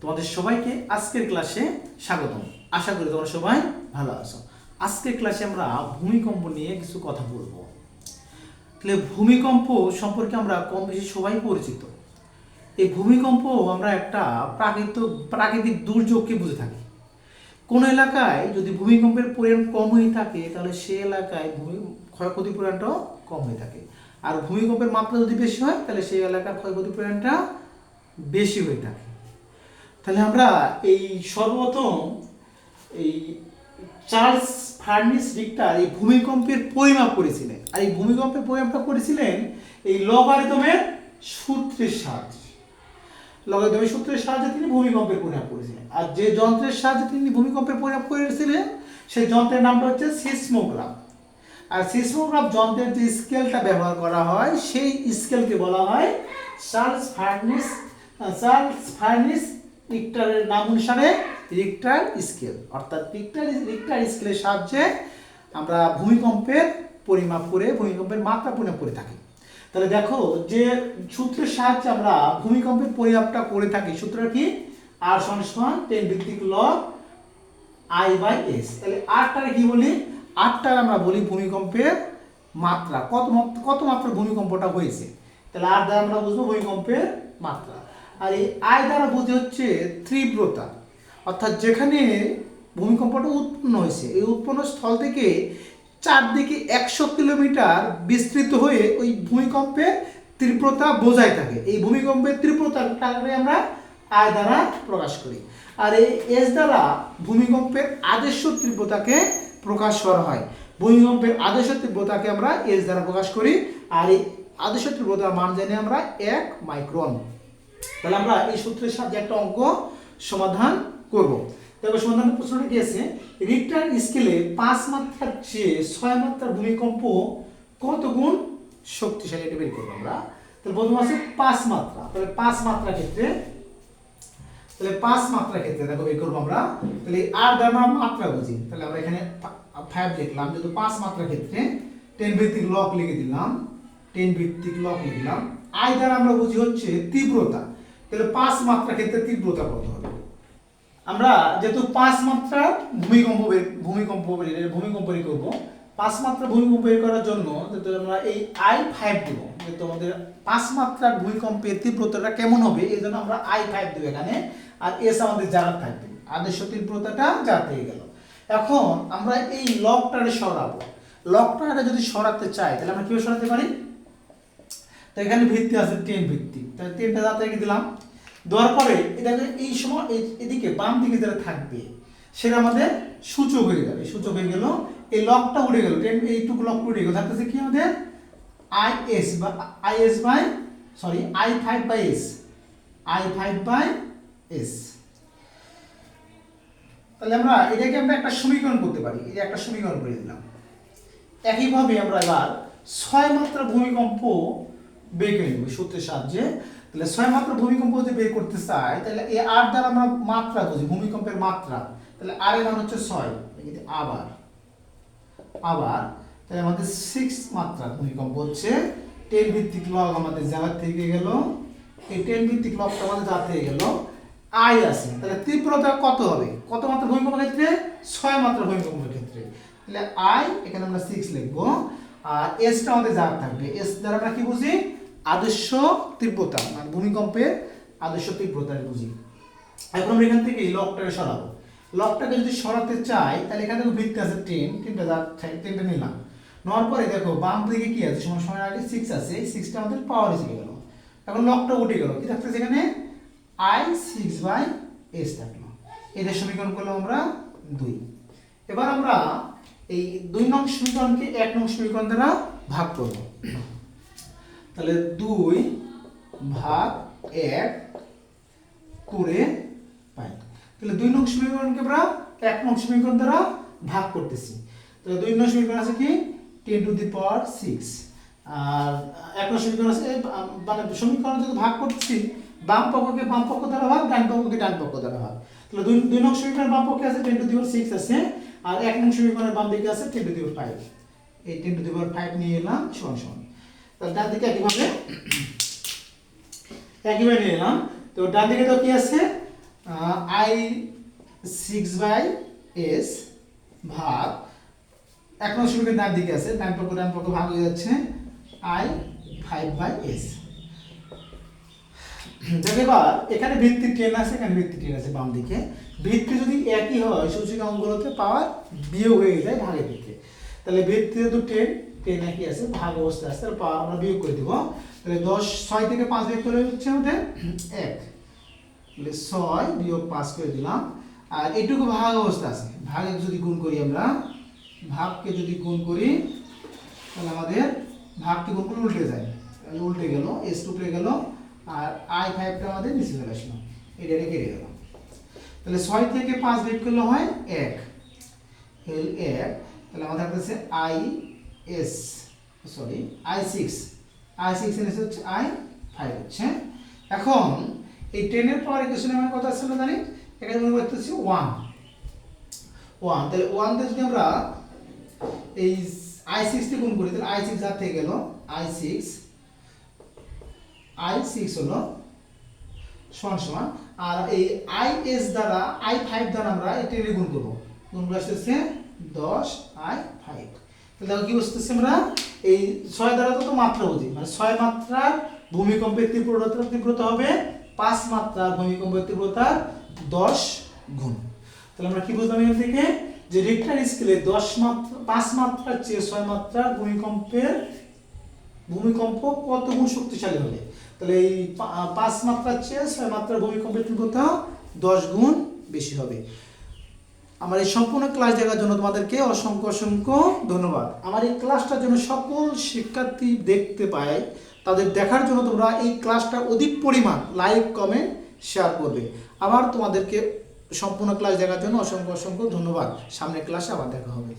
তোমাদের সবাইকে আজকের ক্লাসে স্বাগতম। আশা করি তোমরা সবাই ভালো আছো। আজকের ক্লাসে আমরা ভূমিকম্প নিয়ে কিছু কথা বলব। তাহলে ভূমিকম্প সম্পর্কে আমরা কম বেশি সবাই পরিচিত। এই ভূমিকম্প আমরা একটা প্রাকৃতিক প্রাকৃতিক দুর্যোগকে বুঝে থাকি। কোন এলাকায় যদি ভূমিকম্পের পরিমাণ কম হয়ে থাকে, তাহলে সে এলাকায় ভূমি ক্ষয়ক্ষতির পরিমাণটাও কম হয়ে থাকে। আর ভূমিকম্পের মাত্রা যদি বেশি হয়, তাহলে সেই এলাকার ক্ষয়ক্ষতির পরিমাণটা বেশি হয়ে থাকে। তাহলে আমরা এই সর্বপ্রথম এই চার্লস ফার্নিস রিক্টার এই ভূমিকম্পের পরিমাপ করেছিলেন। আর এই ভূমিকম্পের পরিমাপটা করেছিলেন এই লগারিদমের সূত্রের সাহায্যে। লগারিদমের সূত্রের সাহায্যে তিনি ভূমিকম্পের পরিমাপ করেছিলেন। আর যে যন্ত্রের সাহায্যে তিনি ভূমিকম্পের পরিমাপ করেছিলেন, সেই যন্ত্রের নামটা হচ্ছে সিসমোগ্রাফ। আর সিসমোগ্রাফ যন্ত্রের যে স্কেলটা ব্যবহার করা হয়, সেই স্কেলকে বলা হয় চার্লস ফার্নিস চার্লস ফার্নিস রিক্টারের নাম অনুসারে রিক্টার স্কেল অর্থাৎ রিক্টার রিক্টার স্কেলের সাহায্যে আমরা ভূমিকম্পের পরিমাপ করে, ভূমিকম্পের মাত্রা পরিমাপ করে থাকি। তাহলে দেখো যে সূত্রের সাহায্যে আমরা ভূমিকম্পের পরিমাপটা করে থাকি, সূত্রটা কি? আর সমান টেন ভিত্তিক লগ আই বাই এস তাহলে আটটারে কি বলি? আটটার আমরা বলি ভূমিকম্পের মাত্রা। কত কত মাত্রা ভূমিকম্পটা হয়েছে? তাহলে আর দ্বারা আমরা বুঝব ভূমিকম্পের মাত্রা। আর এই আয় দ্বারা বুঝে হচ্ছে তীব্রতা। অর্থাৎ যেখানে ভূমিকম্পটা উৎপন্ন হয়েছে, এই উৎপন্ন স্থল থেকে চারদিকে একশো কিলোমিটার বিস্তৃত হয়ে ওই ভূমিকম্পের তীব্রতা বোঝায় থাকে। এই ভূমিকম্পের তীব্রতাটাকে আমরা আয় দ্বারা প্রকাশ করি। আর এই এস দ্বারা ভূমিকম্পের আদর্শ তীব্রতাকে প্রকাশ করা হয়। ভূমিকম্পের আদর্শ তীব্রতাকে আমরা এস দ্বারা প্রকাশ করি। আর এই আদর্শ তীব্রতার মান জানি আমরা এক মাইক্রন। তাহলে আমরা এই সূত্রের সাহায্যে একটা অঙ্ক সমাধান করব। সমাধানের প্রশ্নটা কি আছে? স্কেলে পাঁচ মাত্রার চেয়ে ছয় মাত্রার ভূমিকম্প কত গুণ শক্তিশালী? এটা বের করব আমরা। তাহলে প্রথম আছে পাঁচ মাত্রা। তাহলে পাঁচ মাত্রা ক্ষেত্রে, তাহলে পাঁচ মাত্রা ক্ষেত্রে দেখো বের করব আমরা। তাহলে আর দ্বারা মাত্রা বুঝি। তাহলে আমরা এখানে ফাইভ লিখলাম যেহেতু পাঁচ মাত্রা ক্ষেত্রে টেন ভিত্তিক লক লিখে দিলাম টেন ভিত্তিক লক লিখলাম। আই দ্বারা আমরা বুঝি হচ্ছে তীব্রতা। তাহলে পাঁচ মাত্রা ক্ষেত্রে তীব্রতা কত হবে? আমরা যেহেতু পাঁচ মাত্রা ভূমিকম্প ভূমিকম্প ভূমিকম্প করব। পাঁচ মাত্রা ভূমিকম্প বের করার জন্য যেহেতু আমরা এই আই ফাইভ দেবো, যেহেতু আমাদের পাঁচ মাত্রার ভূমিকম্পের তীব্রতাটা কেমন হবে, এই জন্য আমরা আই ফাইভ দেবো এখানে, আর এস আমাদের জানা থাকবে আদর্শ তীব্রতাটা যা পেয়ে গেল। এখন আমরা এই লকটারে সরাবো। লকটারে যদি সরাতে চাই, তাহলে আমরা কীভাবে সরাতে পারি? তো এখানে ভিত্তি আছে টেন ভিত্তি। তাহলে টেনটা দাঁত রেখে দিলাম? দেওয়ার পরে এটাকে এই সময় এদিকে বাম দিকে যেটা থাকবে সেটা আমাদের সূচক হয়ে যাবে। সূচক হয়ে গেল, এই লকটা উড়ে গেল। টেন এইটুকু লক উড়ে গেল। থাকতেছে কি আমাদের? আই এস বা I S by sorry I five by S I five by S তাহলে আমরা এটাকে আমরা একটা সমীকরণ করতে পারি। এটা একটা সমীকরণ করে দিলাম। একইভাবে আমরা এবার ছয় মাত্রা ভূমিকম্প বের করে নেব, সূত্রের সাহায্যে। তাহলে ছয় মাত্রা ভূমিকম্প যদি বের করতে চাই তাহলে এই আর দ্বারা আমরা মাত্রা বুঝি ভূমিকম্পের মাত্রা। তাহলে আর এর মান হচ্ছে ছয় আবার আবার। তাহলে আমাদের সিক্স মাত্রা ভূমিকম্প হচ্ছে টেন ভিত্তিক লগ আমাদের জায়গা থেকে গেল, এই টেন ভিত্তিক লগটা আমাদের জায়গা থেকে গেল আই আছে। তাহলে তীব্রতা কত হবে? কত মাত্রা ভূমিকম্পের ক্ষেত্রে? ছয় মাত্রা ভূমিকম্পের ক্ষেত্রে। তাহলে আই এখানে আমরা সিক্স লিখব। আর এসটা আমাদের যা থাকবে? এস দ্বারা আমরা কি বুঝি? আদর্শ তীব্রতা মানে ভূমিকম্পের আদর্শ তীব্রতা বুঝি। এখন আমরা এখান থেকে লকটাকে সরাবো। লকটাকে যদি সরাতে চাই, তাহলে এখানে দেখো ভিত্তি আছে টেন টেনটা যা টেনটা নিলাম। নেওয়ার পরে দেখো, বাম দিকে কি আছে? সময় সময় আগে সিক্স আছে। সিক্সটা আমাদের পাওয়ার এসে গেল। এখন লকটা উঠে গেল। কি থাকছে এখানে? আই সিক্স বাই এস থাকল। এদের সমীকরণ করলাম আমরা দুই। এবার আমরা এই দুই নং সমীকরণকে এক নং সমীকরণ দ্বারা ভাগ করব। তাহলে দুই ভাগ এক করে পাই। তাহলে দুই নং সমীকরণকে আমরা এক নং সমীকরণ দ্বারা ভাগ করতেছি। তাহলে দুই নং সমীকরণ আছে কি? Ten to the power six আর এক নং সমীকরণ আছে মানে সমীকরণ যদি ভাগ করতেছি, বাম পক্ষকে বাম পক্ষ দ্বারা ভাগ, ডান পক্ষকে ডান পক্ষ দ্বারা ভাগ। তাহলে দুই দুই নং সমীকরণ বাম পক্ষে আছে ten to the power six আছে। আর এক নং সমীকরণের বাম দিকে আছে ten to the power five এই ten to the power five নিয়ে এলাম, সমান সমান। তাহলে ডান দিকে একইভাবে একইভাবে নিয়ে এলাম। তো ডান দিকে তো কি আছে? আই সিক্স বাই এস ভাগ, এক নম্বর সমীকরণ ডান দিকে আছে, ডান পক্ষ ডান পক্ষ ভাগ হয়ে যাচ্ছে আই ফাইভ বাই এস দেখো এবার, এখানে ভিত্তি টেন আছে, এখানে ভিত্তি টেন আছে বাম দিকে। ভিত্তি যদি একই হয়, সূচক অঙ্কগুলোতে পাওয়ার বিয়োগ হয়ে যায় ভাগের দিকে। তাহলে ভিত্তি যেহেতু টেন টেন একই আছে, ভাগ অবস্থা আছে, তাহলে পাওয়ার আমরা বিয়োগ করে দিব। তাহলে দশ, ছয় থেকে পাঁচ বিয়োগ করে হচ্ছে আমাদের এক। তাহলে ছয় বিয়োগ পাঁচ করে দিলাম। আর এটুকু ভাগ অবস্থা আছে। ভাগে যদি গুণ করি আমরা, ভাগকে যদি গুণ করি, তাহলে আমাদের ভাগকে গুণ করলে উল্টে যায়। তাহলে উল্টে গেল এস উল্টে গেল আর আই ফাইভটা আমাদের নিচে চলে আসলো। এটা এটা কেটে গেল তাহলে ছয় থেকে পাঁচ বিয়োগ করলে হয় এক। হেল এক, তাহলে আমাদের কাছে I S sorry I six I six এর হচ্ছে আই ফাইভ হচ্ছে এখন এই টেনের পাওয়ার ইকুয়েশনে আমার কথা আসছে না জানি? এখানে মনে করতেছি ওয়ান ওয়ান তাহলে ওয়ান দিয়ে যদি আমরা এই আই সিক্স দিয়ে গুণ করি, তাহলে আই সিক্স হাত থেকে গেল আই সিক্স আই সিক্স হলো সমান সমান। আর এই আই এস দ্বারা আই ফাইভ দ্বারা আমরা টেনে গুণ করব। গুণ আসতেছে দশ আই ফাইভ তাহলে দেখো কি বুঝতেছি আমরা? এই ছয় দ্বারা তো মাত্রা বুঝি? মানে ছয় মাত্রার ভূমিকম্পের তীব্রতা তীব্রতা হবে পাঁচ মাত্রার ভূমিকম্পের তীব্রতা দশ গুণ। তাহলে আমরা কি বুঝলাম এখান থেকে? যে রিক্টার স্কেলে দশ মাত্রা, পাঁচ মাত্রার চেয়ে ছয় মাত্রার ভূমিকম্পের, ভূমিকম্প কত গুণ শক্তিশালী হবে? তাহলে এই পাঁচ মাত্রার চেয়ে ছয় মাত্রার ভূমিকম্পের তীব্রতা দশ গুণ বেশি হবে। আমার এই সম্পূর্ণ ক্লাস দেখার জন্য তোমাদেরকে অসংখ্য অসংখ্য ধন্যবাদ। আমার এই ক্লাসটার জন্য সকল শিক্ষার্থী দেখতে পায়, তাদের দেখার জন্য তোমরা এই ক্লাসটা অধিক পরিমাণ লাইক কমেন্ট শেয়ার করবে। আবার তোমাদেরকে সম্পূর্ণ ক্লাস দেখার জন্য অসংখ্য অসংখ্য ধন্যবাদ। সামনের ক্লাসে আবার দেখা হবে।